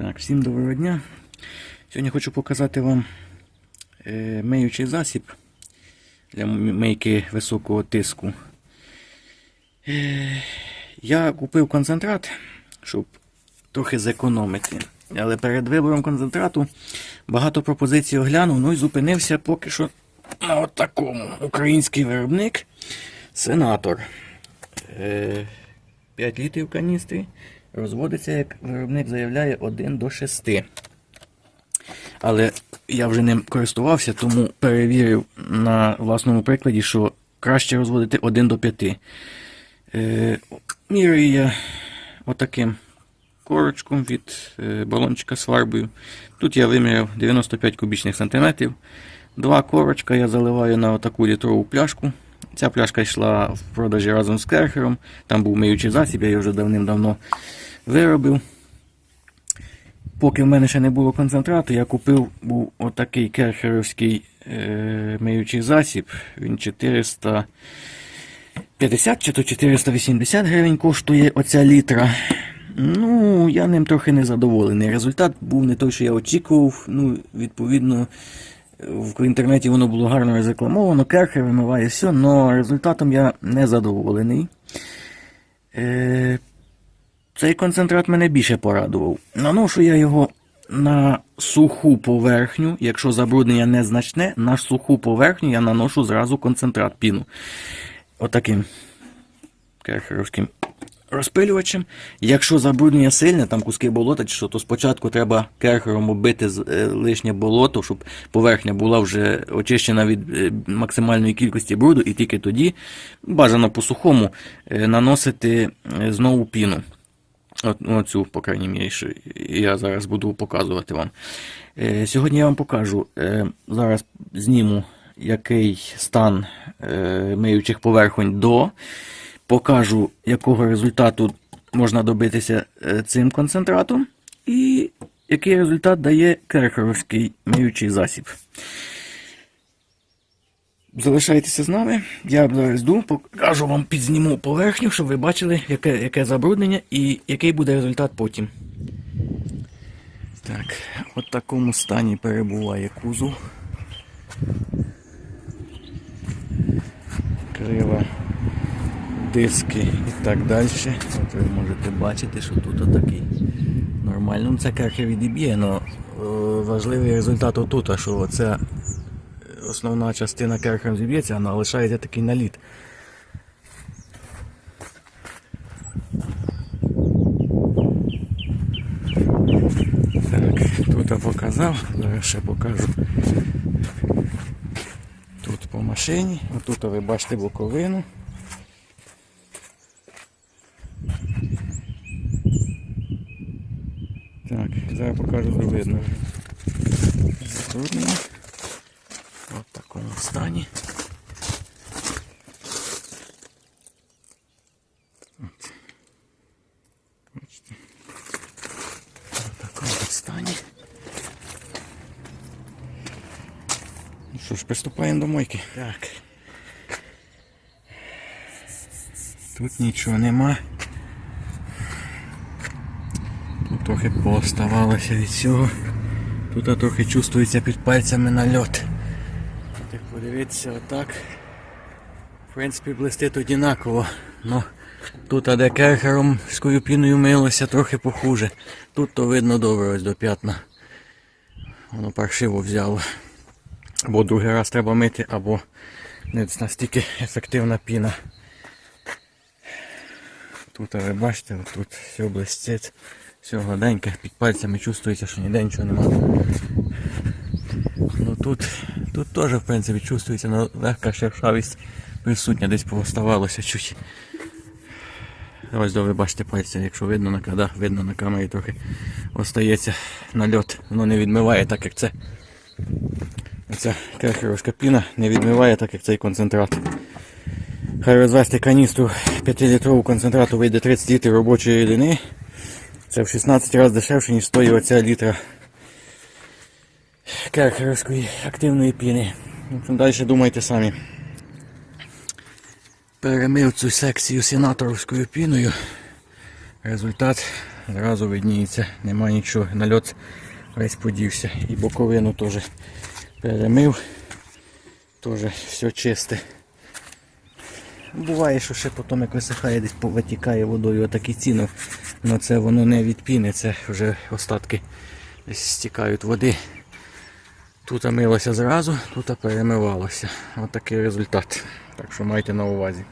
Так, всім доброго дня. Сьогодні хочу показати вам е, миючий засіб для мийки високого тиску. Е, я купив концентрат, щоб трохи зекономити. Але перед вибором концентрату багато пропозицій оглянув, ну і зупинився поки що на такому. Український виробник Сенатор. Е, 5 літрів каністри. Розводиться, як виробник заявляє, 1 до 6. Але я вже ним користувався, тому перевірив на власному прикладі, що краще розводити 1 до 5. Е, міряю я отаким корочком від е, балончика з фарбою. Тут я виміряв 95 кубічних сантиметрів. Два корочка я заливаю на отаку літрову пляшку. Ця пляшка йшла в продажі разом з керхером. Там був миючий засіб, я його вже давним-давно виробив. Поки в мене ще не було концентрату, я купив був отакий керхеровський е, миючий засіб. Він 450 чи то 480 гривень коштує оця літра. Ну, я ним трохи не задоволений. Результат був не той, що я очікував. Ну, відповідно, в інтернеті воно було гарно розрекламовано, керхер вимиває все, але результатом я не задоволений. Е, цей концентрат мене більше порадував. Наношу я його на суху поверхню, якщо забруднення незначне, на суху поверхню я наношу зразу концентрат піну. Отаким керхеровським розпилювачем. Якщо забруднення сильне, там куски болота чи що, то спочатку треба керхером оббити е, лишнє болото, щоб поверхня була вже очищена від е, максимальної кількості бруду, і тільки тоді, бажано по сухому, е, наносити знову піну. Оцю, по крайній мірі, я зараз буду показувати вам. Сьогодні я вам покажу. Зараз зніму, який стан миючих поверхонь до. Покажу, якого результату можна добитися е, цим концентратом. І який результат дає керхеровський миючий засіб. Залишайтеся з нами. Я зараз йду, покажу вам підзніму поверхню, щоб ви бачили, яке, яке забруднення і який буде результат потім. Так, от в такому стані перебуває кузов. Крила, диски і так далі. От ви можете бачити, що тут отакий нормально. Ну, Це керхер відіб'є, але важливий результат отут, що оця основна частина керхером зіб'ється, а лишається такий наліт. Так, тут я показав, зараз ще покажу. Тут по машині, отут ви бачите боковину. Так, зараз покажу де видно. От в такому стані. От. Бачите. В такому стані. Ну що ж, приступаємо до мойки. Так. Тут нічого нема. Тут трохи пооставалося від цього. Тут трохи чувствується під пальцями нальот. Так подивіться отак. В принципі, блистить однаково. Но тут де керхером з піною милося трохи похуже. Тут то видно добре ось до п'ятна. Воно паршиво взяло. Або другий раз треба мити, або не настільки ефективна піна. Тут ви бачите, тут все блистить, все гладеньке, під пальцями чувствується, що ніде нічого немає. Ну тут, тут теж в принципі чувствується но легка шершавість присутня, десь пооставалося чуть. Ось до ви бачите пальця, якщо видно на када, видно на камері трохи остається нальот. Воно не відмиває так як це. Оця керхеровська піна не відмиває так як цей концентрат. Хай розвести каністру 5-літрову концентрату вийде 30 літрів робочої рідини. Це в 16 разів дешевше, ніж стоїть оця літра керхеровської активної піни. Далі думайте самі. Перемив цю секцію сенаторською піною. Результат зразу видніється, нема нічого. Нальот весь подівся. І боковину теж перемив. Теж все чисте. Буває, що ще потім як висихає, десь витікає водою отакі ціни. Але це воно не від це вже остатки десь стікають води. Тут милося зразу, тут перемивалося. Ось такий результат. Так що майте на увазі.